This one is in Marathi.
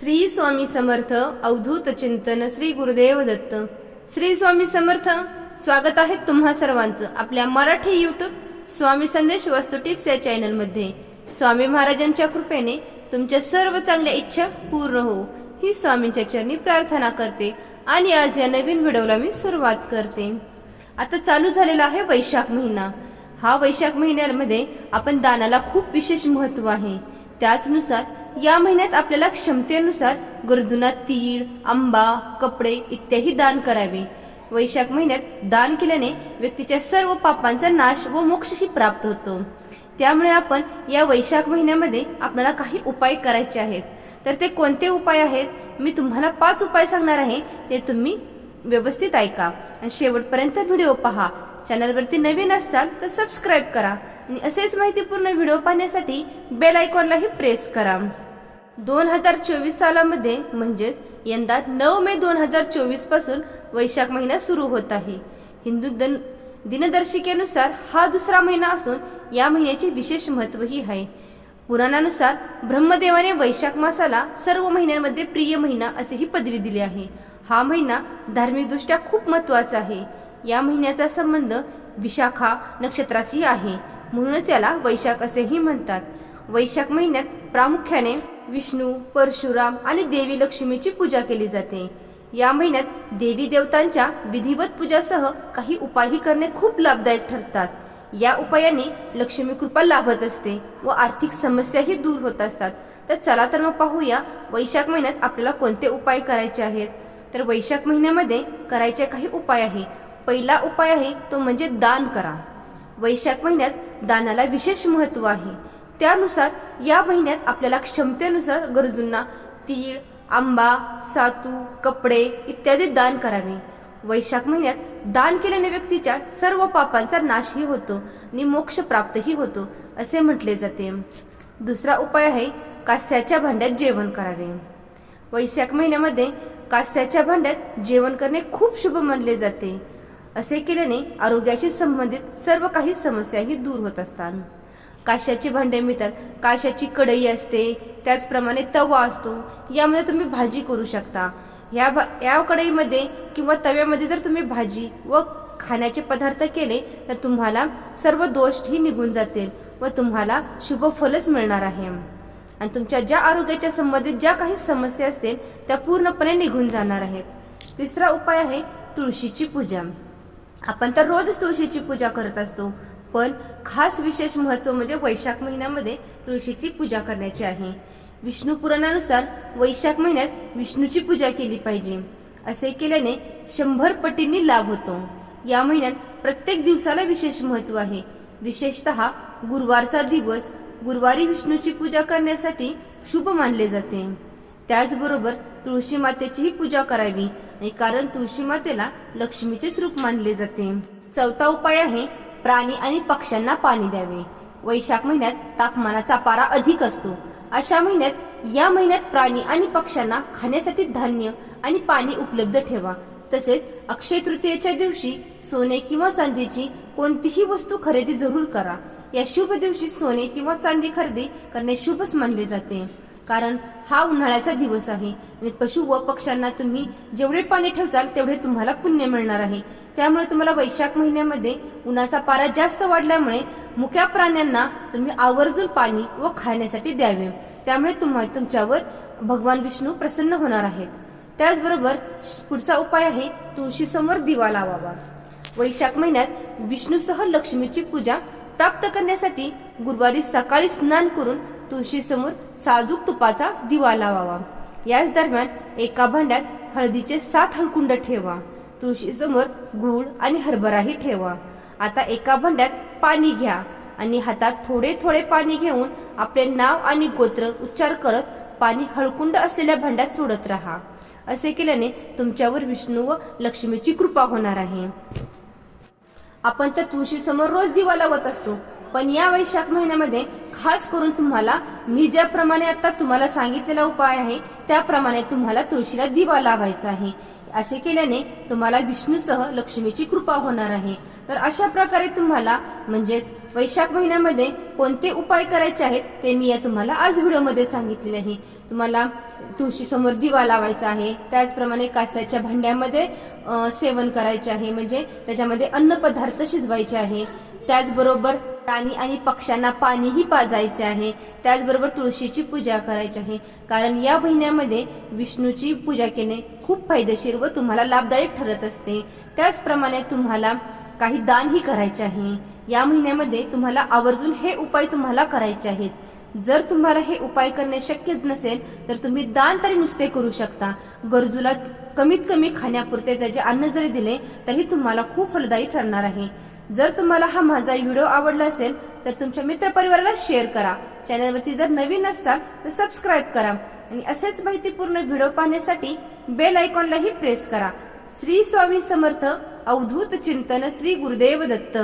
श्री स्वामी समर्थ अवधूत चिंतन श्री गुरुदेव दत्त. श्री स्वामी समर्थ स्वागत आहे तुम्हा सर्वांचं आपल्या मराठी युट्यूब स्वामी संदेश वस्तू टिप्स या चॅनलमध्ये. स्वामी महाराजांच्या कृपेने तुमच्या सर्व चांगल्या इच्छा पूर्ण हो. ही स्वामींच्या चरणी प्रार्थना करते आणि आज या नवीन व्हिडिओला मी सुरुवात करते. आता चालू झालेला आहे वैशाख महिना. हा वैशाख महिन्यामध्ये आपण दानाला खूप विशेष महत्त्व आहे. त्याचनुसार या महिन्यात आपल्याला क्षमतेनुसार गरजूंना तीळ आंबा कपडे इत्यादी दान करावे. वैशाख महिन्यात दान केल्याने व्यक्तीच्या सर्व पापांचा नाश व मोक्षही प्राप्त होतो. त्यामुळे आपण या वैशाख महिन्यामध्ये आपल्याला काही उपाय करायचे आहेत. तर ते कोणते उपाय आहेत? मी तुम्हाला पाच उपाय सांगणार आहे. ते तुम्ही व्यवस्थित ऐका. आणि शेवटपर्यंत व्हिडिओ पहा. चॅनलवरती नवीन असताल तर सबस्क्राईब करा. आणि असेच माहितीपूर्ण व्हिडिओ पाहण्यासाठी बेल आयकॉनलाही प्रेस करा. दोन हजार चोवीस सालामध्ये म्हणजेच यंदा नऊ मे दोन हजार चोवीसपासून वैशाख महिना सुरू होत आहे. हिंदू दन दिनदर्शिकेनुसार हा दुसरा महिना असून या महिन्याचे विशेष महत्वही आहे. पुराणानुसार ब्रह्मदेवाने वैशाख मासाला सर्व महिन्यांमध्ये प्रिय महिना असेही पदवी दिली आहे. हा महिना धार्मिकदृष्ट्या खूप महत्त्वाचा आहे. या महिन्याचा संबंध विशाखा नक्षत्राशी आहे. म्हणूनच याला वैशाख असेही म्हणतात. वैशाख महिन्यात प्रामुख्याने विष्णू परशुराम आणि देवी लक्ष्मीची पूजा केली जाते. या महिन्यात देवी देवतांच्या विधिवत पूजासह काही उपायही करणे खूप लाभदायक ठरतात. या उपायांनी लक्ष्मी कृपा लाभत असते व आर्थिक समस्याही दूर होत असतात. तर चला तर मग पाहूया वैशाख महिन्यात आपल्याला कोणते उपाय करायचे आहेत. तर वैशाख महिन्यामध्ये करायचे काही उपाय आहे. पहिला उपाय आहे तो म्हणजे दान करा. वैशाख महिन्यात दानाला विशेष महत्त्व आहे. त्यानुसार या महिन्यात आपल्याला क्षमतेनुसार गरजूंना तीळ आंबा सातू कपडे इत्यादी दान करावे. वैशाख महिन्यात दान केल्याने व्यक्तीच्या सर्व पापांचा नाशही होतो आणि मोक्ष प्राप्तही होतो असे म्हटले जाते. दुसरा उपाय आहे कास्याच्या भांड्यात जेवण करावे. वैशाख महिन्यामध्ये कास्याच्या भांड्यात जेवण करणे खूप शुभ मानले जाते. असे केल्याने आरोग्याशी संबंधित सर्व काही समस्याही दूर होत असतात. काश्याची भांडे मिळतात काश्याची कढई असते त्याचप्रमाणे तवा असतो. यामध्ये तुम्ही भाजी करू शकता. या भा- या कढईमध्ये किंवा तव्यामध्ये जर तुम्ही भाजी व खाण्याचे पदार्थ केले तर तुम्हाला सर्व दोषही निघून जातील व तुम्हाला शुभ फलच मिळणार आहे. आणि तुमच्या ज्या आरोग्याच्या संबंधित ज्या काही समस्या असतील त्या पूर्णपणे निघून जाणार आहेत. तिसरा उपाय आहे तुळशीची पूजा. आपण तर रोजच तुळशीची पूजा करत असतो. पण खास विशेष महत्त्व म्हणजे वैशाख महिन्यामध्ये तुळशीची पूजा करण्याची आहे. विष्णू पुराणानुसार वैशाख महिन्यात विष्णूची पूजा केली पाहिजे. असे केल्याने शंभर पटींनी लाभ होतो. या महिन्यात प्रत्येक दिवसाला विशेष महत्त्व आहे. विशेषतः गुरुवारचा दिवस गुरुवारी विष्णूची पूजा करण्यासाठी शुभ मानले जाते. त्याचबरोबर तुळशी मातेचीही पूजा करावी आणि कारण तुळशी मातेला लक्ष्मीचेच रूप मानले जाते. चौथा उपाय आहे प्राणी आणि पक्ष्यांना पाणी द्यावे. वैशाख महिन्यात तापमानाचा पारा अधिक असतो. अशा महिन्यात या महिन्यात प्राणी आणि पक्ष्यांना खाण्यासाठी धान्य आणि पाणी उपलब्ध ठेवा. तसेच अक्षय तृतीयेच्या दिवशी सोने किंवा चांदीची कोणतीही वस्तू खरेदी जरूर करा. या शुभ दिवशी सोने किंवा चांदी खरेदी करणे शुभच मानले जाते. कारण हा उन्हाळ्याचा दिवस आहे. आणि पशु व पक्ष्यांना तुम्ही जेवढे पाणी ठेवचाल तेवढे तुम्हाला पुण्य मिळणार आहे. त्यामुळे तुम्हाला वैशाख महिन्यामध्ये उन्हाचा पारा जास्त वाढल्यामुळे मुक्या प्राण्यांना तुम्ही आवर्जून पाणी व खाण्यासाठी द्यावे. त्यामुळे तुम्हा तुमच्यावर भगवान विष्णू प्रसन्न होणार आहेत. त्याचबरोबर पुढचा उपाय आहे तुळशी समोर दिवा लावावा. वैशाख महिन्यात विष्णूसह लक्ष्मीची पूजा प्राप्त करण्यासाठी गुरुवारी सकाळी स्नान करून तुळशीसमोर साजूक तुपाचा दिवा लावावा. याच दरम्यान एका भांड्यात हळदीचे सात हळकुंड ठेवा. तुळशीसमोर गुळ आणि हरभराही ठेवा. आता एका भांड्यात पाणी घ्या आणि हातात थोडे थोडे पाणी घेऊन आपले नाव आणि गोत्र उच्चार करत पाणी हळकुंड असलेल्या भांड्यात सोडत राहा. असे केल्याने तुमच्यावर विष्णू व लक्ष्मीची कृपा होणार आहे. आपण तर तुळशी समोर रोज दिवा लावत असतो. पण या वैशाख महिन्यामध्ये खास करून तुम्हाला मी ज्याप्रमाणे आता तुम्हाला सांगितलेला उपाय आहे त्याप्रमाणे तुम्हाला तुळशीला दिवा लावायचा आहे. असे केल्याने तुम्हाला विष्णूसह लक्ष्मीची कृपा होणार आहे. तर अशा प्रकारे तुम्हाला म्हणजेच वैशाख महिन्यामध्ये कोणते उपाय करायचे आहेत ते मी या तुम्हाला आज व्हिडिओमध्ये सांगितलेले आहे. तुम्हाला तुळशी समोर दिवा लावायचा आहे त्याचप्रमाणे कास्याच्या भांड्यामध्ये सेवन करायचे आहे म्हणजे त्याच्यामध्ये अन्न पदार्थ शिजवायचे आहे. त्याचबरोबर प्राणी आणि पक्ष्यांना पाणीही पाजायचे आहे. त्याचबरोबर तुळशीची पूजा करायची आहे. कारण या महिन्यामध्ये विष्णूची पूजा केणे खूप फायदेशीर व तुम्हाला लाभदायक ठरत असते. त्याचप्रमाणे तुम्हाला काही दानही करायचे आहे. या महिन्यामध्ये तुम्हाला आवर्जून हे उपाय तुम्हाला करायचे आहेत. जर तुम्हाला हे उपाय करणे शक्यच नसेल तर तुम्ही दान तरी नुसते करू शकता. गरजूला कमीत कमी खाण्यापुरते त्याचे अन्न जरी दिले तरी तुम्हाला खूप फलदायी ठरणार आहे. जर तुम्हाला हा माझा व्हिडिओ आवडला असेल तर तुमच्या मित्रपरिवाराला शेअर करा. चॅनलवरती जर नवीन असताल तर सबस्क्राईब करा. आणि असेच माहितीपूर्ण व्हिडिओ पाहण्यासाठी बेल आयकॉनलाही प्रेस करा. श्री स्वामी समर्थ अवधूत चिंतन श्री गुरुदेव दत्त